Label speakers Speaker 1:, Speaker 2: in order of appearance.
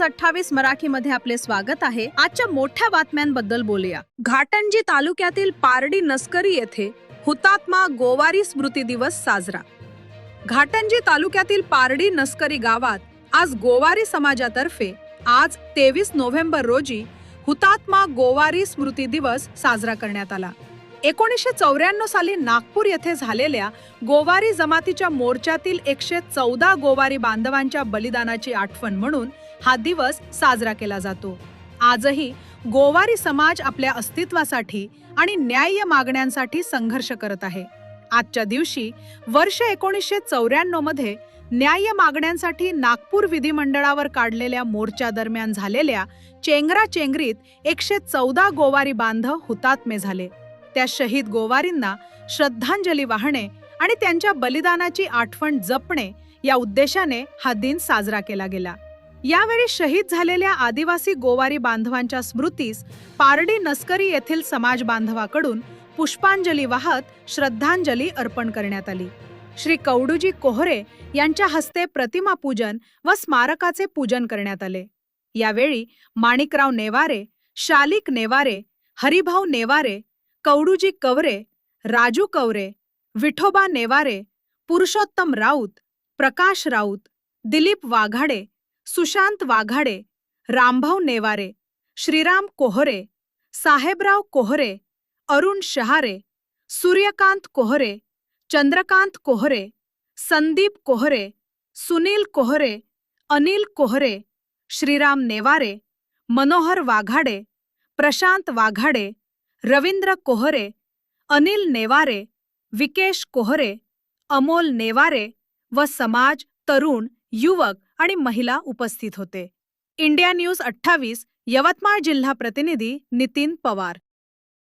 Speaker 1: News अठ्ठावीस मराठीमध्ये आपले स्वागत आहे. आजच्या मोठ्या बातम्यांबद्दल बोलूया. घाटंजी तालुक्यातील पारडी नस्करी येथे हुतात्मा गोवारी स्मृती दिवस साजरा. घाटंजी तालुक्यातील पारडी नस्करी गावात आज गोवारी समाजातर्फे आज तेवीस नोव्हेंबर रोजी हुतात्मा गोवारी स्मृती दिवस साजरा करण्यात आला. एकोणीसशे चौऱ्याण्णव साली नागपूर येथे झालेल्या गोवारी जमातीच्या मोर्चातील एकशे चौदा गोवारी बांधवांच्या बलिदानाची आठवण म्हणून हा दिवस साजरा केला जातो. आजही गोवारी समाज आपल्या अस्तित्वासाठी आणि न्याय्य मागण्यांसाठी संघर्ष करत आहे. आजच्या दिवशी वर्ष एकोणीसशे चौऱ्याण्णवमध्ये न्याय्य मागण्यांसाठी नागपूर विधिमंडळावर काढलेल्या मोर्चा दरम्यान झालेल्या चेंगरा चेंगरीत एकशे चौदा गोवारी बांधव हुतात्मे झाले. त्या शहीद गोवारींना श्रद्धांजली वाहणे आणि त्यांच्या बलिदानाची आठवण जपणे या उद्देशाने हा दिन साजरा केला गेला. यावेळी शहीद झालेल्या आदिवासी गोवारी बांधवांच्या स्मृतीस पारडी नस्करी येथील समाज बांधवाकडून पुष्पांजली वाहत श्रद्धांजली अर्पण करण्यात आली. श्री कवडूजी कोहरे यांच्या हस्ते प्रतिमा पूजन व स्मारकाचे पूजन करण्यात आले. यावेळी माणिकराव नेवारे शालिक नेवारे हरिभाऊ नेवारे कवडूजी कवरे राजू कवरे विठोबा नेवारे पुरुषोत्तम राऊत प्रकाश राऊत दिलीप वाघाडे सुशांत वाघाडे रामभाऊ नेवारे श्रीराम कोहरे साहेबराव कोहरे अरुण शहारे सूर्यकांत कोहरे चंद्रकांत कोहरे संदीप कोहरे सुनील कोहरे अनिल कोहरे श्रीराम नेवारे मनोहर वाघाडे प्रशांत वाघाडे रवींद्र कोहरे अनिल नेवारे विकेश कोहरे अमोल नेवारे व समाज तरुण युवक आणि महिला उपस्थित होते. इंडिया न्यूज अठ्ठावीस यवतमाळ जिल्हा प्रतिनिधी नितीन पवार.